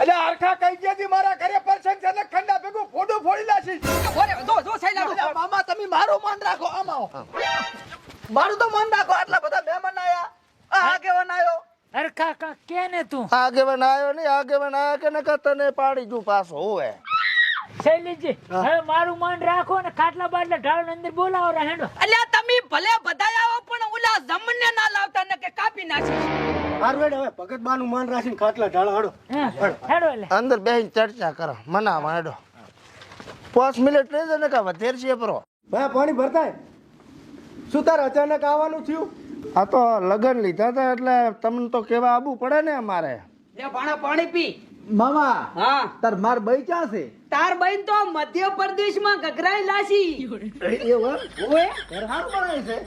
એટલે આરખા કઈ ગયા મારા ઘરે પરસંગ છે એટલે ખંડા ભેગું ફોડું ફોડી લાશી ઓરે, જો જો અલ્યા, મામા તમે મારું માન રાખો આમાં આવો. મારું તો માન રાખો આટલા બધા મહેમાન આયા. આ આગેવાન આયો. અરખા કા કેને તું? આગેવાન આયો આગે આગેવાન આયા કે નકર તને પાડી જુ પાસ હોવે શૈલીજી હવે મારું માન રાખો ને ખાટલા બાટલા ઢાળ અંદર બોલાવો રે હેડો અલ્યા તમે ભલે બધાય આવો પણ ઓલા જમને ના લાવતા ને કે કાપી નાખી હારવેડ હવે ભગત માન રાખીને ખાટલા ઢાળ હાડો. હેડો. એટલે. અંદર બેહીને ચર્ચા કરો મના માંડો પાંચ મિનિટ રહી જાય ને કા વધેર છે પરો. ભાઈ પાણી ભરતાય? શું તાર અચાનક આવવાનું થયું? આ તો લગન લીધા હતા એટલે તમને તો કેવા આવવું પડે ને અમારે. લે ભાણા પાણી પી. મામા હા. તાર માર બઈ ક્યાં છે? તાર બહેન તો મધ્ય પ્રદેશમાં ગગરાઈ લાસી એવું ઓએ સારું બનાય છે?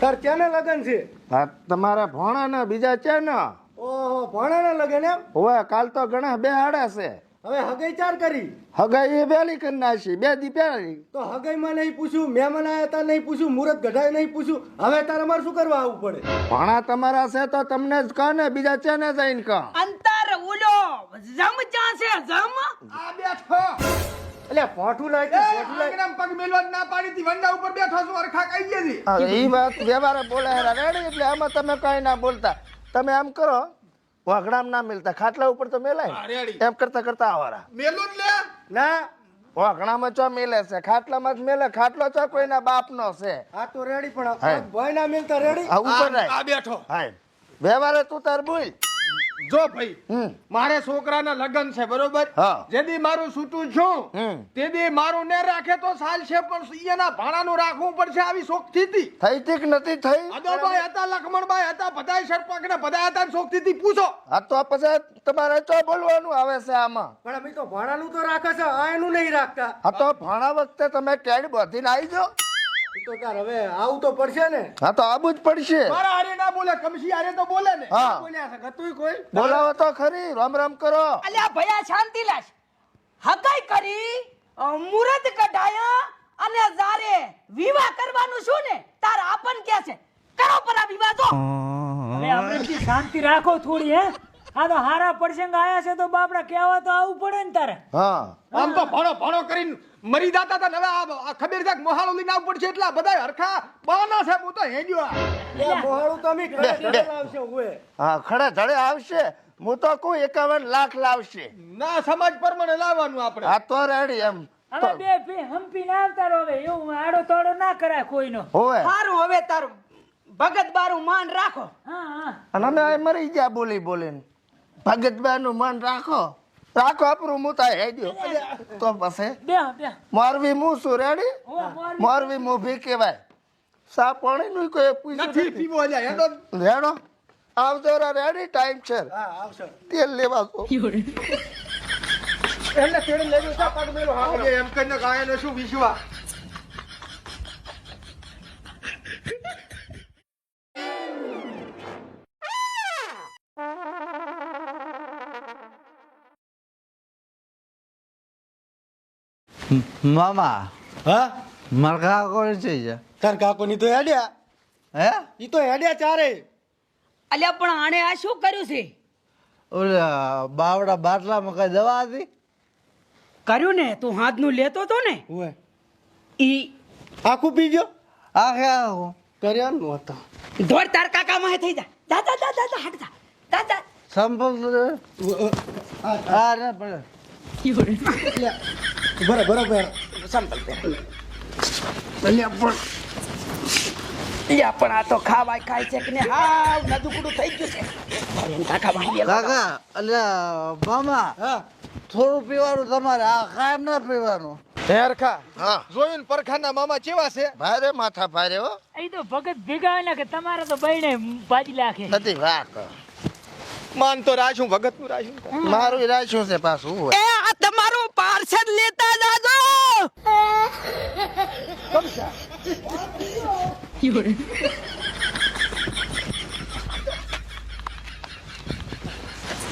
તાર ક્યાંને લગન છે? હા તમારા ભોણા ને બીજા છે ને. ઓહો ભણાના લગન એમ? હોય કાલ તો ઘણા બે હાડા છે. હવે હગઈ ચાર કરી? હગાઈ એ વહેલી કરી નાખી બે દી પહેલી. તો હગઈમાં નહીં પૂછ્યું મહેમાન આવ્યા તા નહીં પૂછ્યું મુહૂર્ત ગઢાય નહીં પૂછ્યું હવે તારે અમારે શું કરવા આવવું પડે? ભણા તમારા છે તો તમને જ કહે ને બીજા છે ને જઈને કહો. અંતર ઉલો જમ ક્યાં છે જમ. આ બેઠો એટલે પોઠું લાય પોઠું લાય પગ મેલવા ના પાડી હતી વંડા ઉપર બેઠો છું અરખા કઈ ગઈ હા, ઈ વાત વ્યવહારે બોલે રેડી એટલે આમાં તમે કઈ ના બોલતા. તમે આમ કરો વાઘડામ ના મિલતા ખાટલા ઉપર તો મેલાય. રેડી. એમ કરતા કરતા આવારા મેલું જ લે. ના ચો મેલે છે ખાટલામાં જ મેલે ખાટલો ચો કોઈના બાપનો છે. આ તો રેડી પણ. ભાઈ ના મિલતા રેડી? ઉપર આ બેઠો. હા. વ્યવહારે તું તાર બોલ જો ભાઈ મારે છોકરાના લગ્ન છે બરોબર? જેદી મારું છૂટું છું તેદી મારું ને રાખે તો સાલ છે પણ એના ભાણાનું રાખવું પડશે આવી શોખથી હતી થઈ તીક નથી થઈ? અદોભાઈ હતા લખમણભાઈ હતા બધાય સરપંચ ને બધા હતા શોખથી પૂછો. આ તો પછી તમારે ચો બોલવાનું આવે છે આમાં? પણ અમે તો ભાણાનું તો રાખે છે આ એનું નહીં રાખતા. આ તો ભાણા વખતે તમે કેડ બધીને આવી જાઓ. તો તાર હવે આવું તો પડશે ને. હા તો આવું જ પડશે. મારા હારે ના બોલે કમસી હારે તો બોલે ને. હા. બોલ્યા છે ગતુંય કોઈ. બોલાવો તો ખરી રામ રામ કરો અલ્યા ભયા શાંતિ લાશ. હગાઈ કરી અ, કઢાયા અને જારે વિવાહ કરવાનું શું ને? તાર આપન કે છે? કરો પરા વિવાહ તો હવે શાંતિ રાખો થોડી હે. આ તો હારા પ્રસંગ આયા છે તો બાપડા કહેવા તો આવું પડે ને તારે. હા. આમ તો ભણો ભણો કરીને મરી જાતા હતા ને હવે આ- ખબર છે મોહાળો લઈને આવવું પડશે એટલા બધા હરખા બાના છે હું તો હેડ્યો મોહાળો તો અમે ખડે બે. લાવશે ઓએ હા ખડે ધડે આવશે. હું તો કહું એકાવન લાખ લાવશે. ના સમાજ પ્રમાણે લાવવાનું આપણે. આ તો રેડી એમ. હવે બે બે હંપીને આવતા રહો હવે એવું આડો તોડો ના કરાય કોઈનો. હોવે. સારું હવે તારું ભગત બારું માન રાખો. હા હા. અને અમે મરી ગયા બોલી બોલીને. ભગતનું માન રાખો. રાખો આપણું હું તો હેડ્યો તો પછી બે બે. મોરવી હું શું રેડી મોરવી. મોર મોરવી મોભી કહેવાય. સા પાણી નું કોઈ પૂછ્યું પીવો હેડો. રેડો આવજો રેડી ટાઈમ છે. તેલ લેવા તો પગ મેલો. હા એમ કરીને ગાયનો શું વિશ્વા મામા હા? મારા કોણ છે? તાર કાકો ની તો હેડ્યા. હે? ઈ તો હેડ્યા ચારે. અલ્યા પણ આણે આ શું કર્યું છે? ઓલા બાવડા બાટલામાં કઈ દવા હતી? કર્યું ને? તું હાથનું લેતો તો ને? ઓય ઈ આખું પી ગયો? આખે આખું. કર્યા નું હતો. ધોર તાર કાકા માં થઈ જા. જા જા જા જા હટ જા. જા જા. સંપર્ક આ ને પડે બરાબર બરાબર. યા પણ આ તો ખાવાય ખાય છે કે ને હાવ નદુકડું થઈ ગયું છે. અરે કાકા માં કાકા અલ્યા મામા થોડું પીવાનું તમારે આ કાયમ ના પીવાનું. હેરખા હા. જોયું પરખાના મામા કેવા છે? ભારે માથા ભારે હો. એ તો ભગત ભેગા ને કે તમારે તો બહેને બાજી લાખે. નથી વાત માન તો રાશું ભગતનું રાશું મારું રાખ્યું છે પાછું. એ આ તમારું પાર્સલ લેતા જાજો!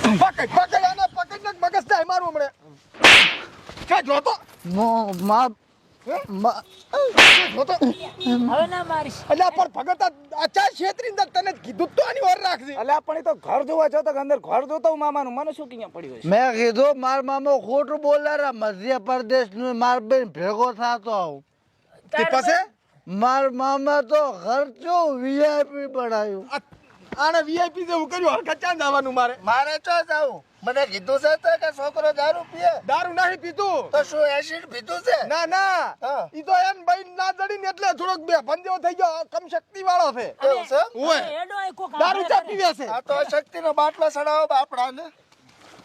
પકડ પકડ આને પકડ ને મગજ થાય મારું હમણે. ક્યાં જોતો? મા હવે ના મારીશ. અલ્યા પણ ભગત આ- આ ચા તને જ કીધું જ તો આની ઓર રાખજે. અલ્યા પણ એ તો ઘર જોવા જતો કે અંદર ઘર જોતો હું મામાનું મને શું ક્યાં પડ્યું મેં કીધું માર મામો ખોટું બોલારા નું માર બેન ભેગો થતો આવું. તે પાસે? માર મામા તો ખર્ચો વીઆઈપી બનાવ્યું આને વીઆઈપી જેવું કર્યું હરખા ચાંદ આવવાનું મારે? મારે ચો જાવું? મને કીધું છે તો કે છોકરો દારૂ પીએ? દારૂ નહીં પીતું તો શું એસિડ પીધું છે? ના ના. ઈ તો એમ બઈ ના જડીને એટલે થોડોક બે ભંજો થઈ ગયો કમ શક્તિ વાળો છે. એવું છે? ઓય દારૂ ચા પીવે છે. આ તો શક્તિનો બાટલો સડાવો બાપડાને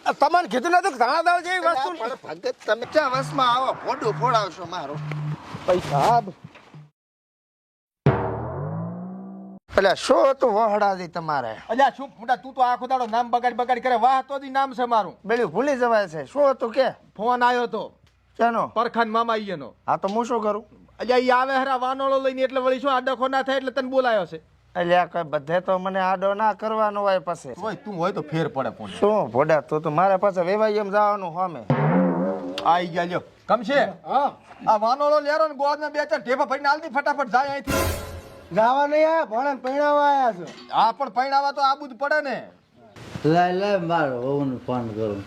આ તમને કીધું નતું કે ધાણા દાળ જેવી વસ્તુ પણ ભગત તમે ક્યાં વસમાં આવો? ફોડું ફોડાવશો મારું. પૈસા એટલે શું હતું વહડાથી તમારે? અલ્યા શું મોટા તું તો આખો દાડો નામ બગાડ બગાડ કરે વાહ તો દી નામ છે મારું. બેલી ભૂલી જવાય છે. શું હતું કે? ફોન આવ્યો તો. ચાનો પરખાન મામા ઈયનો હા તો હું શું કરું? અલ્યા ઈ આવે હરા વાનોળો લઈને એટલે વળી શું આડખો ના થાય એટલે તને બોલાયો છે. અલ્યા કઈ બધે તો મને આડો ના કરવાનો હોય પછી. હોય તું હોય તો ફેર પડે પણ શું ભોડા તું તો મારે પાસે વેવાઈ એમ જવાનું હોમે. આઈ ગયા લ્યો. કમ છે આ વાનોળો લેરો ને ગોળ ને બે ચાર ઢેફા ભરીને આલતી ફટાફટ જાય અહીંથી. ગાવા નહીં આયા ભણે પૈણાવા આયા છો. હા પણ પૈણાવા તો આબુ જ પડે ને. લાય લાય માર હોવાનું ફોન કરું.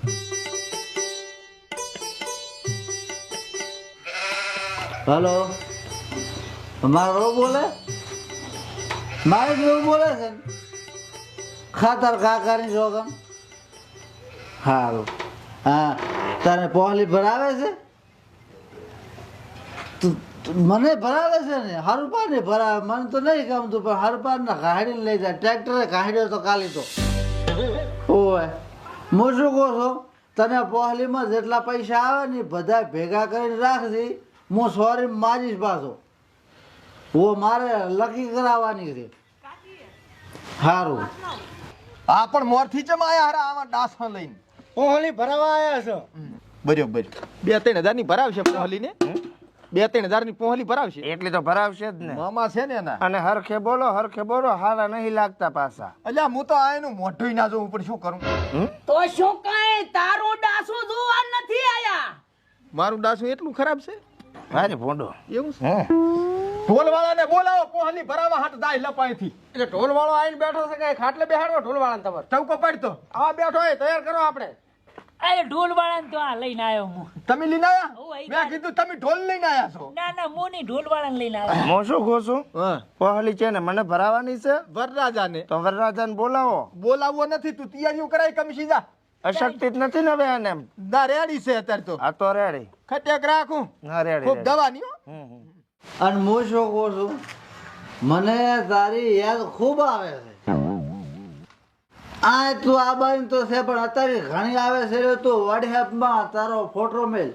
હલો? મારો બોલે? મારે જેવું બોલે છે? ખાતર કાકાની જોગમ. સારું હા તને પહોલી ભરાવે છે? મને ભરાવે છે ને હરપા ને ભરાવે. મને તો નહીં ગમતું પણ હરપા ને કાઢીને લઈ જાય. ટ્રેક્ટરે કાઢ્યો તો કાલી તો ઓય હું શું કહું છું? તને પહોલીમાં જેટલા પૈસા આવે ને બધા ભેગા કરીને રાખજે. હું સોરી મારીશ પાછો. ઓ મારે લકી કરાવવાની છે. સારું આ પણ મોરથી ચમ આયા હારા? આમાં ડાસમાં લઈને. પહોલી ભરાવા આવ્યા છો. બરોબર બે ત્રણ હજારની ભરાવશે પહોલી ને બે ત્રણ હજારની પોહલી ભરાવશે. એટલી તો ભરાવશે જ ને. મામા છે ને એના. અને હરખે બોલો હરખે બોલો હારા નહીં લાગતા પાછા. અલ્યા હું તો આ એનું મોઢું ના જોઉં પણ શું કરું? તો શું કાંઈ? તારું ડાસું જોવા નથી આયા. મારું ડાસું એટલું ખરાબ છે? મારે ભોંડો. એવું છે? ઢોલવાળાને ઢોલ બોલાવો પોહલી ભરાવા હાટ દાય લપાઈથી એટલે ઢોલવાળો આઈને આવીને બેઠો છે કે ખાટલે બેહાડો ઢોલ વાળાને તમારે. ચૌકો પડતો. આ બેઠો હોય તૈયાર કરો આપણે. અરે ઢોલ વાળા તો આ લઈને આવ્યો હું. તમે લઈને આવ્યા? મેં કીધું તમે ઢોલ લઈને આવ્યા છો. ના ના મોની ઢોલ વાળા લઈને આવ્યો મો શું કહું છું? હા. છે ને મને ભરાવાની છે. વરરાજાને. તો વરરાજાને બોલાવો. બોલાવવો નથી તું તૈયારીઓ કરાય કમશી જા. અશક્તિ જ નથી ને હવે આને એમ. ના રેડી છે અત્યારે તો. આ તો રેડી. ખટેક રાખું. હા રેડી ખૂબ. દવાની હો. અને હું શું કહું છું? મને તારી યાદ ખૂબ આવે છે. આ તું આ બાજુ તો છે પણ અત્યારે ઘણી આવે છે તું વોટ્સએપમાં તારો ફોટો મેલ.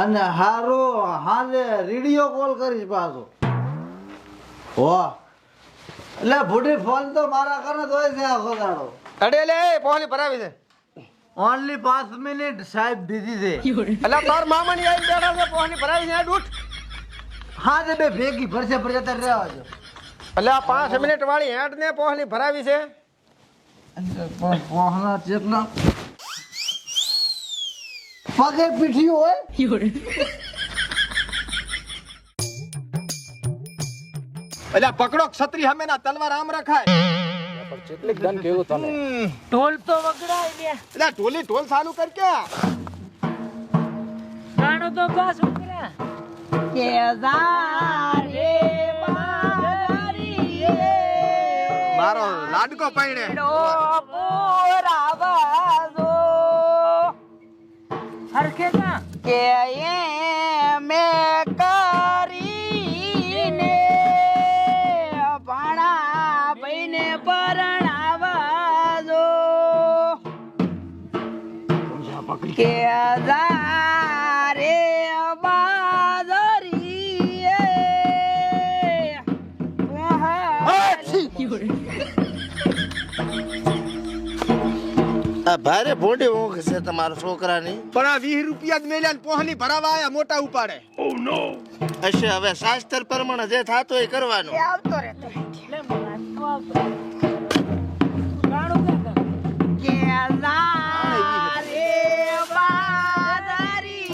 અને હારો હાલે રેડિયો કોલ કરીશ પાછો. હો. એટલે ભૂટી ફોન તો મારા કરે તો હોય છે આખો દાડો અડે લે પહોંચી ભરાવી છે ઓનલી પાંચ મિનિટ સાહેબ બીજી છે. એટલે તાર મામાની આવી બેઠા છે પોહલી ભરાવી છે દૂધ હા તે બે ભેગી ભરશે ભરશે તારે રહેવા જો એટલે આ પાંચ મિનિટ વાળી હેડ ને પોહલી ભરાવી છે. પણ પગે પીઠી હોય એટલે પકડો ક્ષત્રિય હમે ના તલવાર આમ રખાય. ઢોલ તો વગડાય લે એટલે ઢોલી ઢોલ ચાલુ કર કે. ગાણો તો બસ ઉકરા કે રે લાડકો પૈણે. હરખે ના કે એ આ ભારે ભોંડી ઊંઘ છે તમારા છોકરાની. પણ આ વીસ રૂપિયા જ મેલ્યા ને પોહની ભરાવા આયા મોટા ઉપાડે. હશે હવે શાસ્ત્ર પ્રમાણે જે થતું એ કરવાનું. આવતો રે લે મને તો આવતો. ગાણો? કે જા રે બાજરી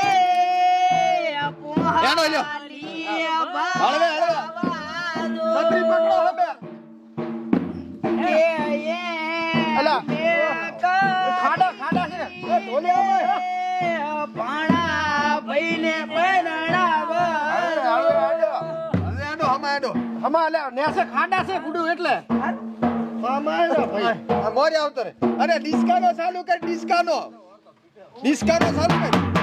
એ હળવે હળવે અરે ડિસ્કાનો ચાલુ કર ડિસ્કાનો ડિસ્કાનો ચાલુ કર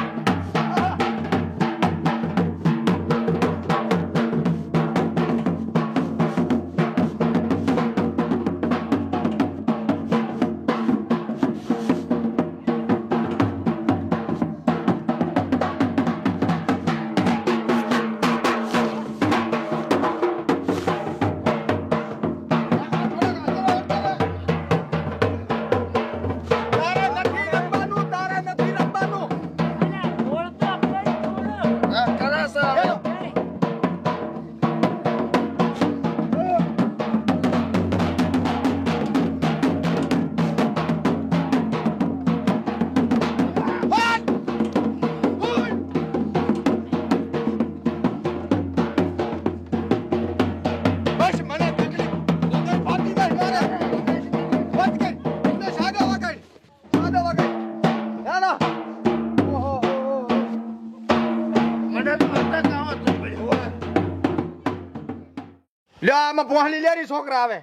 આમાં પોહણી લેરી છોકરા આવે.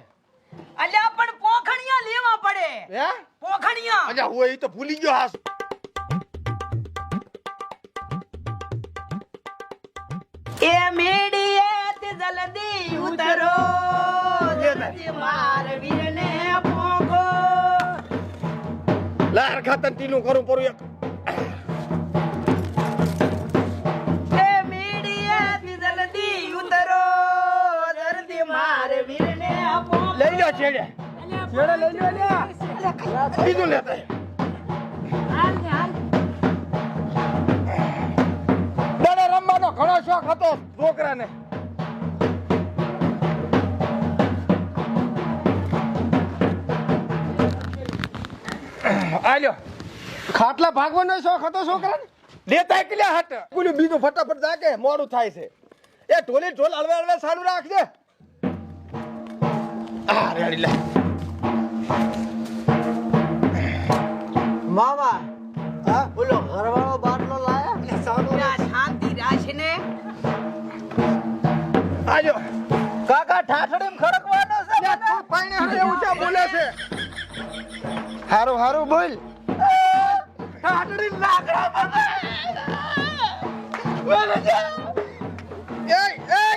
અલ્યા પણ પોખણિયા લેવા પડે. હે? પોખણિયા અલ્યા હું એ તો ભૂલી ગયો હાસ. એ મેડીએ તે જલ્દી ઉતરો. જલ્દી માર વીરને પોખો. લાર ખાતર ટીનું કરું પરું એક પોખો લઈ લો છેડે. છેડે લઈ લ્યો લ્યા. બીજું લેતા રમવાનો ઘણો શોખ હતો છોકરાને. આલ્યો ખાટલા ભાગવાનો શોખ હતો છોકરાને? લેતા એકલ્યા હટ. બીજું ફટાફટ જાકે મોડું થાય છે. એ ઢોલી ઢોલ હળવે હળવે સારું રાખજે. મામા હા બોલો ઘરવાળો બાટલો લાયા ના શાંતિ રાખને આજો. કાકા ઠાઠડીમાં ખડકવાનો છે તું પાણી હારે એવું બોલે છે? હારું હારું બોલ. હાટડી લાકડા પર એય એય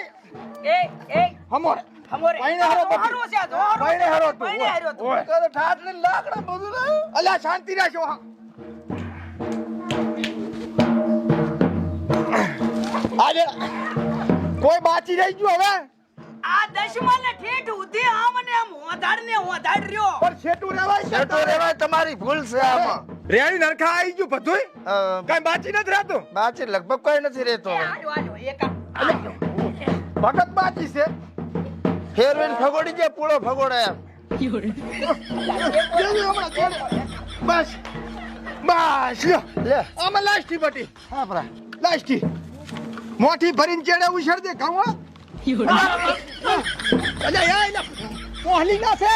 એ એ. હમોરે હમોરે પાણી હારો બધી. હારો છે તો, હારો પાણી છે. હારો તું. પાણી હારો તું. ઓય. તો લાકડા બધું અલ્યા શાંતિ રાખો આજે કોઈ બાચી રહી ગયું હવે આ દશમાને ઠેઠ ઉધી આમને આમ હોધાડ ને હોધાડ રહ્યો પણ છેટું રેવાય છેટો રેવાય તમારી ભૂલ છે આમાં રેડી નરખા આવી ગયું બધુંય કઈ બાચી નથી રહેતું બાચી લગભગ કોઈ નથી રહેતો. ભગત બાચી છે ફેરવીને ફગોડી જે પૂળો ફગોડે એમ. બસ. બસ. લે. આમાં લાસ્ટી બટી. હા ભરા લાસ્ટી. મોટી ભરીને ચેડે ઉછળ દે ઘઉં અલ્યા યા એલા પોહલી ના છે.